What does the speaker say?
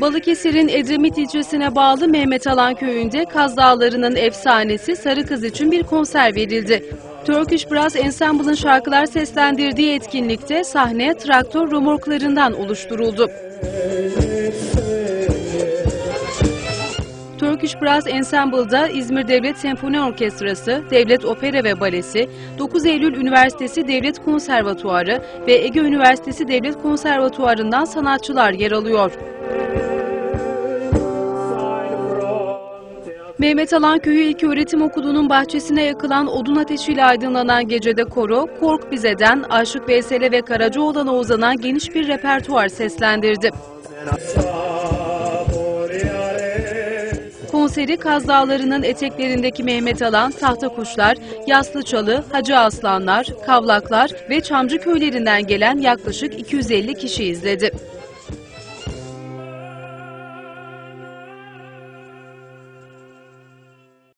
Balıkesir'in Edremit ilçesine bağlı Mehmet Alan köyünde Kaz Dağları'nın efsanesi Sarı Kız için bir konser verildi. Turkish Brass Ensemble'ın şarkılar seslendirdiği etkinlikte sahne traktör romorklarından oluşturuldu. Turkish Brass Ensemble'da İzmir Devlet Senfoni Orkestrası, Devlet Opera ve Balesi, 9 Eylül Üniversitesi Devlet Konservatuarı ve Ege Üniversitesi Devlet Konservatuarı'ndan sanatçılar yer alıyor. Mehmet Alan Köyü İlköğretim Okulu'nun bahçesine yakılan odun ateşiyle aydınlanan gecede koro, Kork Bize'den Aşık Veysel'e ve Karacaoğlan'a uzanan geniş bir repertuar seslendirdi. Konseri Kaz Dağları'nın eteklerindeki Mehmet Alan, Tahta Kuşlar, Yaslıçalı, Hacı Aslanlar, Kavlaklar ve Çamcı köylerinden gelen yaklaşık 250 kişi izledi.